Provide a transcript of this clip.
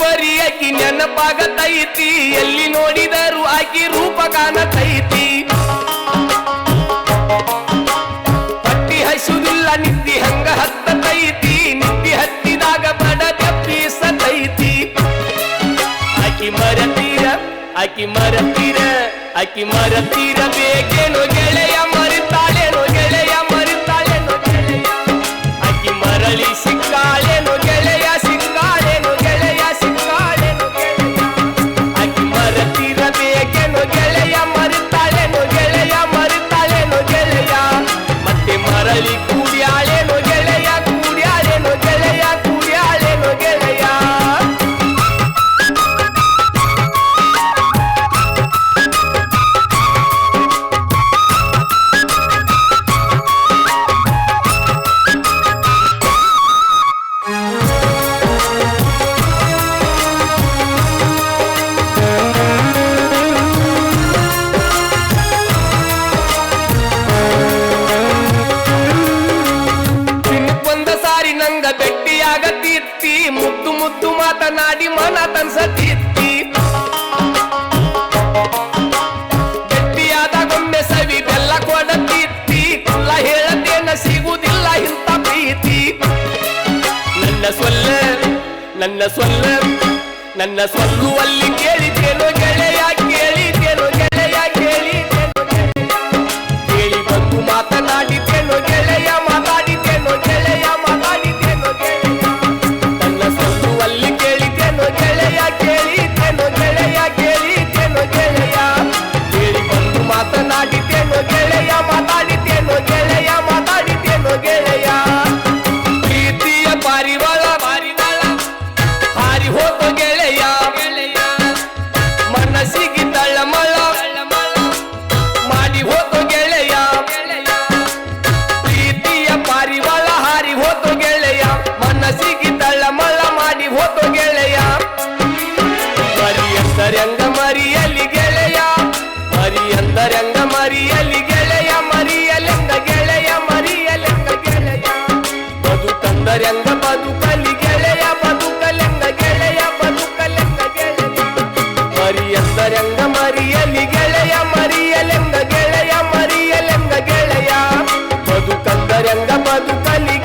ಬರಿ ನೆನಪಾಗತೈತಿ. ಎಲ್ಲಿ ನೋಡಿದರು ಆಕಿ ರೂಪ ಕಾಣತೈತಿ. ಪಟ್ಟಿ ಹಸುದಿಲ್ಲ ನಿದ್ದಿ ಹಂಗ ಹತ್ತ ತೈತಿ ನಿದ್ದಿ ಹತ್ತಿದಾಗ ಬಡ ತೈತಿ ಆಕಿ ಮರತೀರ ಆಕಿ ಮರತೀರ ಆಕಿ ಮರತೀರ ಬೇಕೇನು ಗೆಳೆಯ ಮುತ್ತು ಮುತ್ತು ಮಾತನಾಡಿ ಮನ ಗಟ್ಟಿಯಾದ ಗಟ್ಟಿಯಾದಾಗೊಮ್ಮೆ ಸವಿ ಬೆಲ್ಲ ಕೊಡತಿತ್ತಿ ಕುಲ್ಲ ಹೇಳದೇನ ಸಿಗುವುದಿಲ್ಲ ಇಂಥ ಪ್ರೀತಿ. ನನ್ನ ಸೊಲ್ಲ ನನ್ನ ಸೊಲ್ಲ, ನನ್ನ ಸೊಲ್ಲುವಲ್ಲಿ ಎಂದರಂಗ ಮರಿಯಲಿ ಗೆಳೆಯ ಮರಿಯಲೆಂದ ಗೆಳೆಯ ಮರಿಯಲೆಂದ ಗೆಳೆಯ. ಬದುಕಂದರಂಗ ಬದುಕಲಿ ಗೆಳೆಯ ಬದುಕಲೆಂದ ಗೆಳೆಯ ಬದುಕಲೆಂದ ಗೆಳೆಯ. ಮರಿಯಂದರಂಗ ಮರಿಯಲಿ ಗೆಳೆಯ ಮರಿಯಲೆಂದ ಗೆಳೆಯ ಮರಿಯಲೆಂದ ಗೆಳೆಯ. ಬದುಕಂದರಂಗ ಬದುಕಲಿ